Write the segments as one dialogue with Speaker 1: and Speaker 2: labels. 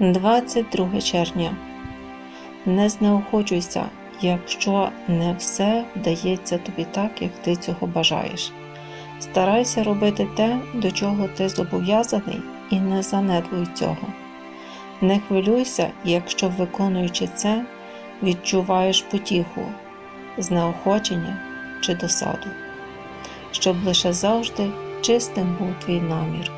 Speaker 1: 22 червня. Не знеохочуйся, якщо не все вдається тобі так, як ти цього бажаєш. Старайся робити те, до чого ти зобов'язаний, і не занедбуй цього. Не хвилюйся, якщо, виконуючи це, відчуваєш потіху, знеохочення чи досаду, щоб лише завжди чистим був твій намір.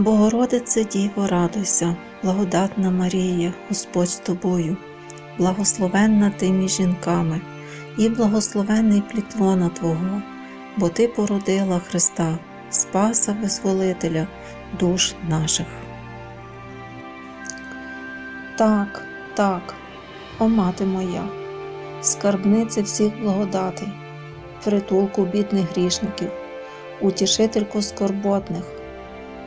Speaker 1: Богородице Діво, радуйся, благодатна Марія, Господь з тобою, благословенна ти між жінками, і благословенний плід лона Твого, бо Ти породила Христа, Спаса Визволителя душ наших. Так, так, о мати моя скарбниця всіх благодатей, притулку бідних грішників, утішительку скорботних,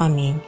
Speaker 1: Амінь.